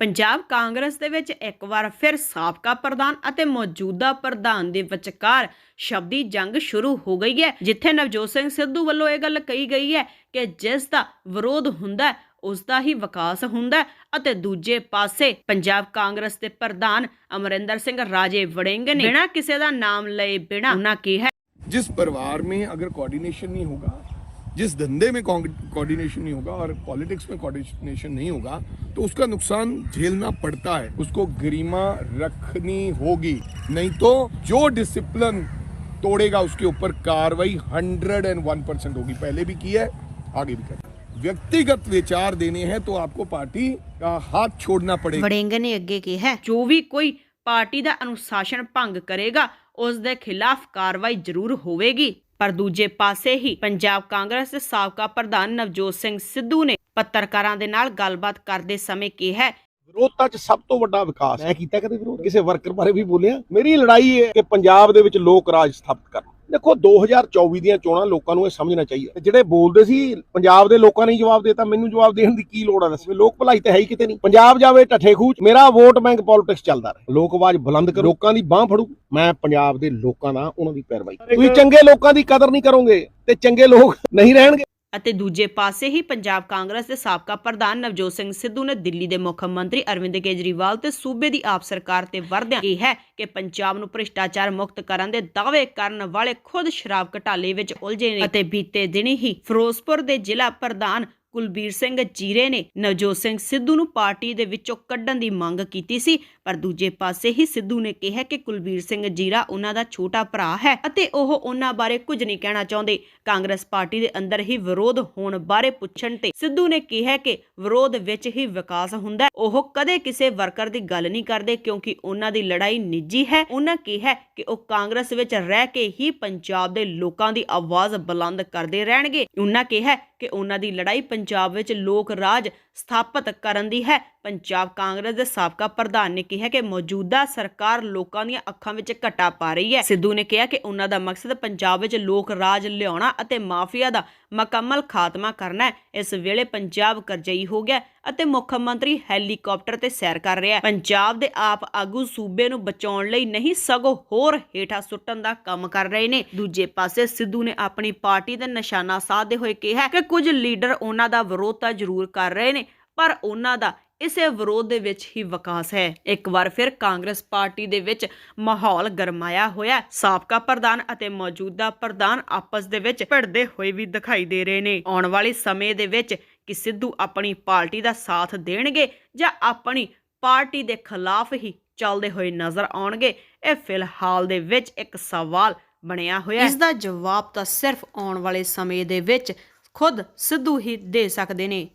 ਪੰਜਾਬ ਕਾਂਗਰਸ ਦੇ ਵਿੱਚ ਇੱਕ ਵਾਰ ਫਿਰ ਸਾਬਕਾ ਪ੍ਰਧਾਨ ਅਤੇ ਮੌਜੂਦਾ ਪ੍ਰਧਾਨ ਦੇ ਵਿਚਕਾਰ ਸ਼ਬਦੀ ਜੰਗ ਸ਼ੁਰੂ ਹੋ ਗਈ ਹੈ ਜਿੱਥੇ ਨਵਜੋਤ ਸਿੰਘ ਸਿੱਧੂ ਵੱਲੋਂ ਇਹ ਗੱਲ ਕਹੀ ਗਈ ਹੈ ਕਿ ਜਿਸ ਦਾ ਵਿਰੋਧ ਹੁੰਦਾ ਹੈ, ਉਸ ਦਾ ਹੀ ਵਿਕਾਸ ਹੁੰਦਾ ਹੈ ਅਤੇ ਦੂਜੇ ਪਾਸੇ ਪੰਜਾਬ ਕਾਂਗਰਸ ਦੇ ਪ੍ਰਧਾਨ ਅਮਰਿੰਦਰ ਸਿੰਘ ਰਾਜੇ ਵੜਿੰਗ ਨੇ ਬਿਨਾਂ ਕਿਸੇ ਦਾ ਨਾਮ ਲਏ ਬਿਨਾਂ ਉਹਨਾਂ ਕਿਹਾ जिस परिवार में अगर कोऑर्डिनेशन नहीं होगा जिस धंधे में कोऑर्डिनेशन नहीं होगा और पॉलिटिक्स में कोऑर्डिनेशन नहीं होगा तो उसका नुकसान झेलना पड़ता है उसको गरिमा रखनी होगी नहीं तो जो डिसिप्लिन तोड़ेगा उसके ऊपर कार्रवाई 101 परसेंट होगी पहले भी की है आगे भी करें व्यक्तिगत विचार देने हैं तो आपको पार्टी का हाथ छोड़ना पड़ेगा ਵੜਿੰਗ ਨੇ ਅੱਗੇ ਕਿਹਾ ਜੋ ਵੀ ਕੋਈ ਪਾਰਟੀ ਦਾ ਅਨੁਸ਼ਾਸਨ ਭੰਗ ਕਰੇਗਾ ਉਸ ਦੇ ਖਿਲਾਫ ਕਾਰਵਾਈ ਜ਼ਰੂਰ ਹੋਵੇਗੀ ਪਰ ਦੂਜੇ ਪਾਸੇ ਹੀ ਪੰਜਾਬ ਕਾਂਗਰਸ ਦੇ ਸਾਬਕਾ ਪ੍ਰਧਾਨ ਨਵਜੋਤ ਸਿੰਘ ਸਿੱਧੂ ਨੇ ਪੱਤਰਕਾਰਾਂ ਦੇ ਨਾਲ ਗੱਲਬਾਤ ਕਰਦੇ ਸਮੇਂ ਕਿਹਾ, ਵਿਰੋਧਤਾ 'ਚ ਸਭ ਤੋਂ ਵੱਡਾ ਵਿਕਾਸ। ਮੈਂ ਕੀਤਾ ਕਦੇ ਵਿਰੋਧ? ਕਿਸੇ ਵਰਕਰ ਬਾਰੇ ਵੀ ਬੋਲਿਆ? ਮੇਰੀ ਲੜਾਈ ਹੈ ਕਿ ਪੰਜਾਬ ਦੇ ਵਿੱਚ ਲੋਕ ਰਾਜ ਸਥਾਪਿਤ ਕਰਨਾ। ਦੇਖੋ 2024 ਦੀਆਂ ਚੋਣਾਂ ਲੋਕਾਂ ਨੂੰ ਇਹ ਸਮਝਣਾ ਚਾਹੀਦਾ। ਜਿਹੜੇ ਬੋਲਦੇ ਸੀ ਪੰਜਾਬ ਦੇ ਲੋਕਾਂ ਨੇ ਜਵਾਬ ਦੇਤਾ ਮੈਨੂੰ ਜਵਾਬ ਦੇਣ ਦੀ ਕੀ ਲੋੜ ਆ ਦੱਸ? ਲੋਕ ਭਲਾਈ ਤੇ ਹੈ ਹੀ ਕਿਤੇ ਨਹੀਂ। ਪੰਜਾਬ ਜਾਵੇ ਢੱਠੇ ਖੂਚ ਮੇਰਾ ਵੋਟ ਬੈਂਕ ਪੋਲਿਟਿਕਸ ਚੱਲਦਾ ਰਹੇ। ਲੋਕ ਆਵਾਜ਼ ਬੁਲੰਦ ਕਰੋ। ਲੋਕਾਂ ਦੀ ਬਾਹ ਫੜੂ। ਮੈਂ ਪੰਜਾਬ ਦੇ ਲੋਕਾਂ ਦਾ ਉਹਨਾਂ ਦੀ ਪੈਰਵਾਈ। ਤੁਸੀਂ ਚੰਗੇ ਲੋਕਾਂ ਦੀ ਕਦਰ ਨਹੀਂ ਕਰੋਗੇ ਤੇ ਚੰਗੇ ਲੋਕ ਨਹੀਂ ਰਹਿਣਗੇ। ਅਤੇ ਦੂਜੇ ਪਾਸੇ ਹੀ ਪੰਜਾਬ ਕਾਂਗਰਸ ਦੇ ਸਾਬਕਾ ਪ੍ਰਧਾਨ ਨਵਜੋਤ ਸਿੰਘ ਸਿੱਧੂ ਨੇ ਦਿੱਲੀ ਦੇ ਮੁੱਖ ਮੰਤਰੀ ਅਰਵਿੰਦ ਕੇਜਰੀਵਾਲ ਤੇ ਸੂਬੇ ਦੀ ਆਪ ਸਰਕਾਰ ਤੇ ਵਰਦਿਆਂ ਕਿਹਾ ਕਿ ਪੰਜਾਬ ਨੂੰ ਭ੍ਰਿਸ਼ਟਾਚਾਰ ਮੁਕਤ ਕਰਨ ਦੇ ਦਾਅਵੇ ਕਰਨ ਵਾਲੇ ਖੁਦ ਸ਼ਰਾਬ ਘਟਾਲੇ ਵਿੱਚ ਉਲਝੇ ਨੇ ਅਤੇ ਬੀਤੇ ਦਿਨੀ ਹੀ ਫਿਰੋਜ਼ਪੁਰ ਦੇ ਜ਼ਿਲ੍ਹਾ ਪ੍ਰਧਾਨ ਕੁਲਬੀਰ ਸਿੰਘ ਜੀਰੇ ਨੇ ਨਵਜੋਤ ਸਿੰਘ ਸਿੱਧੂ ਨੂੰ ਪਾਰਟੀ ਦੇ ਵਿੱਚੋਂ ਕੱਢਣ ਦੀ ਮੰਗ ਕੀਤੀ ਸੀ, ਪਰ ਦੂਜੇ ਪਾਸੇ ਹੀ ਸਿੱਧੂ ਨੇ ਕਿਹਾ ਕਿ ਕੁਲਬੀਰ ਸਿੰਘ ਜੀਰਾ ਉਹਨਾਂ ਦਾ ਛੋਟਾ ਭਰਾ ਹੈ ਅਤੇ ਉਹ ਉਹਨਾਂ ਬਾਰੇ ਕੁਝ ਨਹੀਂ ਕਹਿਣਾ ਚਾਹੁੰਦੇ। ਕਾਂਗਰਸ ਪਾਰਟੀ ਦੇ ਅੰਦਰ ਹੀ ਵਿਰੋਧ ਹੋਣ ਬਾਰੇ ਪੁੱਛਣ ਤੇ ਸਿੱਧੂ ਨੇ ਕਿਹਾ ਕਿ ਵਿਰੋਧ ਵਿੱਚ ਹੀ ਵਿਕਾਸ ਹੁੰਦਾ ਉਹ ਕਦੇ ਕਿਸੇ ਵਰਕਰ ਦੀ ਗੱਲ ਨਹੀਂ ਕਰਦੇ ਕਿਉਂਕਿ ਉਹਨਾਂ ਦੀ ਲੜਾਈ ਨਿੱਜੀ ਹੈ। ਉਹਨਾਂ ਕਿਹਾ ਕਿ ਉਹ ਕਾਂਗਰਸ ਵਿੱਚ ਰਹਿ ਕੇ ਹੀ ਪੰਜਾਬ ਦੇ ਲੋਕਾਂ ਦੀ ਆਵਾਜ਼ ਬੁਲੰਦ ਕਰਦੇ ਰਹਿਣਗੇ। ਉਹਨਾਂ ਕਿਹਾ ਕਿ ਉਹਨਾਂ ਦੀ ਲੜਾਈ ਪੰਜਾਬ ਵਿੱਚ ਲੋਕ ਰਾਜ ਸਥਾਪਿਤ ਕਰਨ ਦੀ ਹੈ। ਪੰਜਾਬ ਕਾਂਗਰਸ ਦੇ ਸਾਬਕਾ ਪ੍ਰਧਾਨ ਨੇ ਕਿਹਾ ਕਿ ਮੌਜੂਦਾ ਸਰਕਾਰ ਲੋਕਾਂ ਦੀਆਂ ਅੱਖਾਂ ਵਿੱਚ ਘਟਾ ਪਾ ਰਹੀ ਹੈ। ਸਿੱਧੂ ਨੇ ਕਿਹਾ ਕਿ ਉਹਨਾਂ ਦਾ ਮਕਸਦ ਪੰਜਾਬ ਵਿੱਚ ਲੋਕ ਰਾਜ ਲਿਆਉਣਾ ਅਤੇ ਮਾਫੀਆ ਦਾ ਮੁਕੰਮਲ ਖਾਤਮਾ ਕਰਨਾ ਹੈ। ਇਸ ਵੇਲੇ ਪੰਜਾਬ ਕਰਜਈ ਹੋ ਗਿਆ ਅਤੇ ਮੁੱਖ ਮੰਤਰੀ ਹੈਲੀਕਾਪਟਰ ਤੇ ਸੈਰ ਕਰ ਰਿਹਾ ਹੈ। ਪੰਜਾਬ ਦੇ ਆਪ ਆਗੂ ਸੂਬੇ ਨੂੰ ਬਚਾਉਣ ਲਈ ਨਹੀਂ, ਸਗੋਂ ਹੋਰ ਹੇਠਾਂ ਸੁੱਟਣ ਦਾ ਕੰਮ ਕਰ ਰਹੇ ਨੇ। ਦੂਜੇ ਪਾਸੇ ਸਿੱਧੂ ਨੇ ਆਪਣੀ ਪਾਰਟੀ ਦਾ ਨਿਸ਼ਾਨਾ ਸਾਧਦੇ ਹੋਏ ਕਿਹਾ ਕਿ ਕੁਝ ਲੀਡਰ ਉਹਨਾਂ ਦਾ ਵਿਰੋਧ ਤਾਂ ਜ਼ਰੂਰ ਕਰ ਰਹੇ ਨੇ, ਪਰ ਉਹਨਾਂ ਦਾ ਇਸੇ ਵਿਰੋਧ ਦੇ ਵਿੱਚ ਹੀ ਵਿਕਾਸ ਹੈ। ਇੱਕ ਵਾਰ ਫਿਰ ਕਾਂਗਰਸ ਪਾਰਟੀ ਦੇ ਵਿੱਚ ਮਾਹੌਲ ਗਰਮਾਇਆ ਹੋਇਆ ਸਾਬਕਾ ਪ੍ਰਧਾਨ ਅਤੇ ਮੌਜੂਦਾ ਪ੍ਰਧਾਨ ਆਪਸ ਦੇ ਵਿੱਚ ਭਿੜਦੇ ਹੋਏ ਵੀ ਦਿਖਾਈ ਦੇ ਰਹੇ ਨੇ। ਆਉਣ ਵਾਲੇ ਸਮੇਂ ਦੇ ਵਿੱਚ ਕਿ ਸਿੱਧੂ ਆਪਣੀ ਪਾਰਟੀ ਦਾ ਸਾਥ ਦੇਣਗੇ ਜਾਂ ਆਪਣੀ ਪਾਰਟੀ ਦੇ ਖਿਲਾਫ ਹੀ ਚੱਲਦੇ ਹੋਏ ਨਜ਼ਰ ਆਉਣਗੇ, ਇਹ ਫਿਲਹਾਲ ਦੇ ਵਿੱਚ ਇੱਕ ਸਵਾਲ ਬਣਿਆ ਹੋਇਆ ਇਸ ਦਾ ਜਵਾਬ ਤਾਂ ਸਿਰਫ ਆਉਣ ਵਾਲੇ ਸਮੇਂ ਦੇ ਵਿੱਚ ਖੁਦ ਸਿੱਧੂ ਹੀ ਦੇ ਸਕਦੇ ਨੇ।